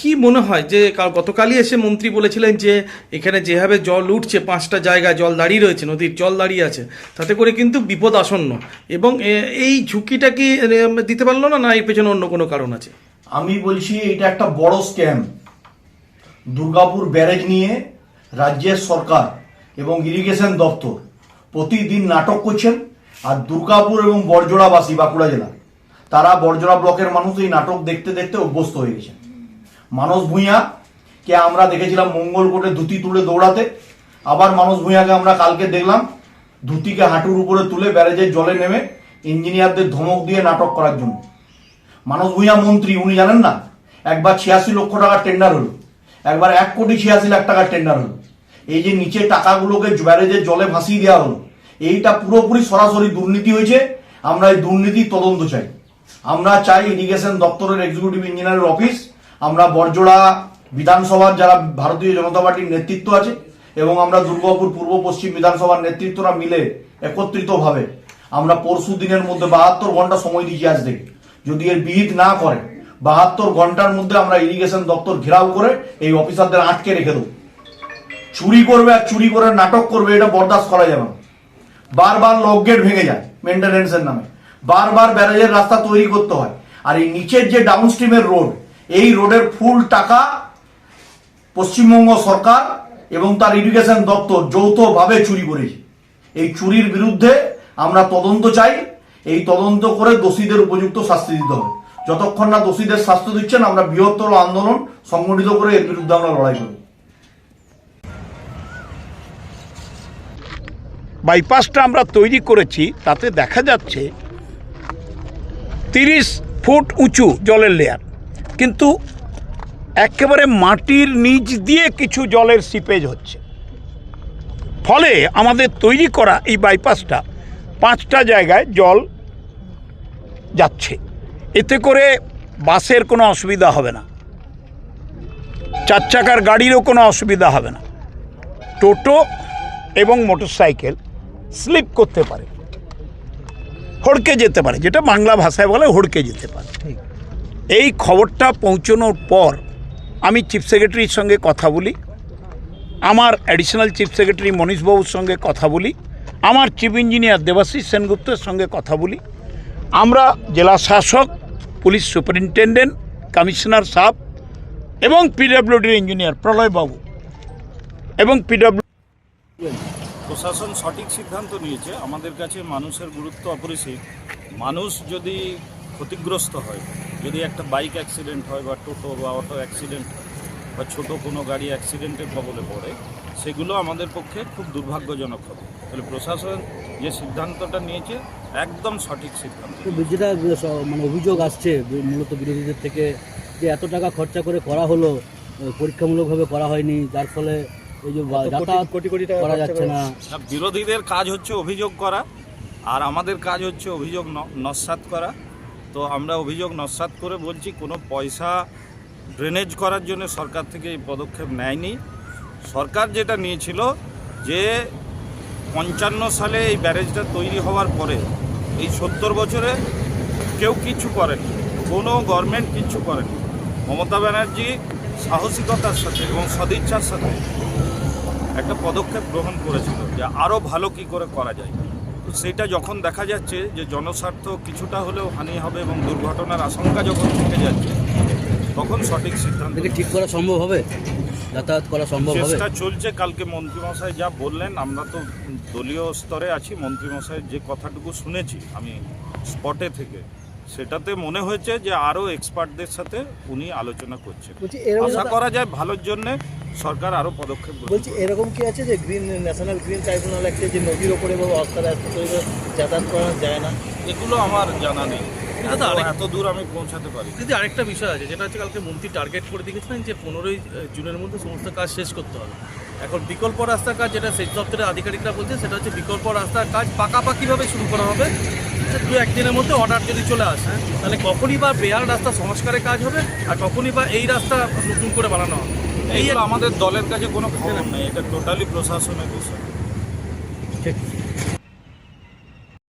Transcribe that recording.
কি মনে হয় যে গতকালই এসে মন্ত্রী বলেছিলেন যে এখানে যেভাবে জল উঠছে পাঁচটা জায়গায় জল দাঁড়িয়ে রয়েছে নদীর জল দাঁড়িয়ে আছে তাতে করে কিন্তু বিপদ আসন্ন। এবং এই ঝুঁকিটা কি দিতে পারল না না এর পেছনে অন্য কোনো কারণ আছে? আমি বলছি এটা একটা বড় স্ক্যাম। দুর্গাপুর ব্যারেজ নিয়ে রাজ্যের সরকার এবং ইরিগেশন দপ্তর প্রতিদিন নাটক করছেন। আর দুর্গাপুর এবং বরজোড়াবাসী বাঁকুড়া জেলা। তারা বরজোড়া ব্লকের মানুষ, এই নাটক দেখতে দেখতে অভ্যস্ত হয়ে গেছেন মানস ভূঁইয়া কে আমরা দেখেছিলাম মঙ্গলকোটে ধুতি তুলে দৌড়াতে। আবার মানস ভূঁইয়াকে আমরা কালকে দেখলাম, ধুতিকে হাঁটুর উপরে তুলে ব্যারেজের জলে নেমে ইঞ্জিনিয়ারদের ধমক দিয়ে নাটক করার জন্য। মানস ভূঁইয়া মন্ত্রী, উনি জানেন না? একবার ছিয়াশি লক্ষ টাকার টেন্ডার হলো। একবার এক কোটি ছিয়াশি লাখ টাকার টেন্ডার হলো। এই যে নিচে টাকাগুলোকে ব্যারেজের জলে ভাসিয়ে দেওয়া হলো এইটা পুরোপুরি সরাসরি দুর্নীতি হয়েছে। আমরা এই দুর্নীতির তদন্ত চাই। আমরা চাই ইরিগেশন দপ্তরের এক্সিকিউটিভ ইঞ্জিনিয়ারের অফিস আমরা বরজোড়া বিধানসভার যারা ভারতীয় জনতা পার্টির নেতৃত্ব আছে এবং আমরা দুর্গাপুর পূর্ব পশ্চিম বিধানসভার নেতৃত্বরা মিলে একত্রিতভাবে আমরা পরশু দিনের মধ্যে বাহাত্তর ঘণ্টা সময় দিয়েছি আজ থেকে। যদি এর বিহিত না করে, বাহাত্তর ঘণ্টার মধ্যে আমরা ইরিগেশন দপ্তর ঘেরাও করে এই অফিসারদের আটকে রেখে দেবো। চুরি করবে আর চুরি করে নাটক করবে, এটা বরদাস্ত করা যাবে না। বারবার লক গেট ভেঙে যায় মেনটেন্যান্সের নামে। বারবার ব্যারেজের রাস্তা তৈরি করতে হয়। আর এই নিচের যে ডাউন স্ট্রিমের রোড এই রোডের ফুল টাকা পশ্চিমবঙ্গ সরকার এবং তার ইরিগেশন দপ্তর যৌথভাবে চুরি করেছে। এই চুরির বিরুদ্ধে আমরা তদন্ত চাই। এই তদন্ত করে দোষীদের উপযুক্ত শাস্তি দিতে হবে। যতক্ষণ না দোষীদের শাস্তি দিচ্ছেন, আমরা বৃহত্তর আন্দোলন সংগঠিত করে এর বিরুদ্ধে আমরা লড়াই করব। বাইপাসটা আমরা তৈরি করেছি, তাতে দেখা যাচ্ছে তিরিশ ফুট উঁচু জলের লেয়ার কিন্তু একেবারে মাটির নিচ দিয়ে কিছু জলের সিপেজ হচ্ছে। ফলে আমাদের তৈরি করা এই বাইপাসটা পাঁচটা জায়গায় জল যাচ্ছে। এতে করে বাসের কোনো অসুবিধা হবে না। চার চাকার গাড়িরও কোনো অসুবিধা হবে না। টোটো এবং মোটরসাইকেল স্লিপ করতে পারে। হড়কে যেতে পারে যেটা বাংলা ভাষায় বলে হড়কে যেতে পারে। এই খবরটা পৌঁছানোর পর আমি চিফ সেক্রেটারির সঙ্গে কথা বলি আমার অ্যাডিশনাল চিফ সেক্রেটারি মনীশবাবুর সঙ্গে কথা বলি আমার চিফ ইঞ্জিনিয়ার দেবাশিস সেনগুপ্তের সঙ্গে কথা বলি। আমরা জেলা শাসক পুলিশ সুপারিনটেন্ডেন্ট কমিশনার সাহেব এবং পিডব্লিউডির ইঞ্জিনিয়ার প্রলয়বাবু এবং পিডব্লিউ প্রশাসন সঠিক সিদ্ধান্ত নিয়েছে, আমাদের কাছে মানুষের গুরুত্ব অপরিসীম। মানুষ যদি ক্ষতিগ্রস্ত হয়, যদি একটা বাইক অ্যাক্সিডেন্ট হয় বা টোটো বা অটো অ্যাক্সিডেন্ট বা ছোট কোনো গাড়ি অ্যাক্সিডেন্টের কবলে পড়ে, সেগুলো আমাদের পক্ষে খুব দুর্ভাগ্যজনক হবে। তাহলে প্রশাসন যে সিদ্ধান্তটা নিয়েছে, একদম সঠিক সিদ্ধান্ত যেটা মানে অভিযোগ আসছে মূলত বিরোধীদের থেকে যে এত টাকা খরচা করে করা হলো, পরীক্ষামূলকভাবে করা হয়নি, যার ফলে এই যে বা- যাতায়াত করা যাচ্ছে না। না, বিরোধীদের কাজ হচ্ছে অভিযোগ করা আর আমাদের কাজ হচ্ছে অভিযোগ ন- নস্যাৎ করা। তো আমরা অভিযোগ নস্যাৎ করে বলছি কোনো পয়সা ড্রেনেজ করার জন্য সরকার থেকে এই পদক্ষেপ নেয়নি। সরকার যেটা নিয়েছিল যে পঞ্চান্ন সালে এই ব্যারেজটা তৈরি হওয়ার পরে এই সত্তর বছরে কেউ কিছু করেনি কোনো গভর্নমেন্ট কিছু করেনি। মমতা ব্যানার্জি সাহসিকতার সাথে এবং সদিচ্ছার সাথে একটা পদক্ষেপ গ্রহণ করেছিল যে আরও ভালো কি করে করা যায়। তো সেটা যখন দেখা যাচ্ছে যে জনস্বার্থ কিছুটা হলেও হানি হবে এবং দুর্ঘটনার আশঙ্কা যখন থেকে যাচ্ছে তখন সঠিক সিদ্ধান্ত ঠিক করা সম্ভব হবে? যাতায়াত করা সম্ভব হবে? চেষ্টা চলছে কালকে মন্ত্রীমশাই যা বললেন আমরা তো দলীয় স্তরে আছি মন্ত্রীমশাইয়ের যে কথাটুকু শুনেছি আমি স্পটে থেকে। সেটাতে মনে হয়েছে যে আরও এক্সপার্টদের সাথে উনি আলোচনা করছেন। আশা করা যায় ভালোর জন্য সরকার আরও পদক্ষেপ বলছি এরকম কি আছে যে গ্রিন ন্যাশনাল গ্রিন ট্রাইব্যুনাল একটা যে নদীর ওপরে বা রাস্তা যাতায়াত করা যায় না? এগুলো আমার জানা নেই। এত- দূর আমি পৌঁছাতে পারি। কিন্তু আরেকটা বিষয় আছে যেটা হচ্ছে কালকে মন্ত্রী টার্গেট করে দেখেছিলেন যে পনেরোই জুনের মধ্যে সমস্ত কাজ শেষ করতে হবে। এখন বিকল্প রাস্তার কাজ যেটা সেচ দপ্তরের আধিকারিকরা বলছে সেটা হচ্ছে বিকল্প রাস্তার কাজ পাকাপাকিভাবে শুরু করা হবে। যে দু একদিনের মধ্যে অর্ডার যদি চলে আসে তাহলে কখনই বা বেহাল রাস্তা সংস্কারের কাজ হবে আর কখনই বা এই রাস্তা নতুন করে বানানো হবে। এই আমাদের দলের কাছে কোনো খবর নেই এটা টোটালি প্রশাসনের বিষয়। ঠিক।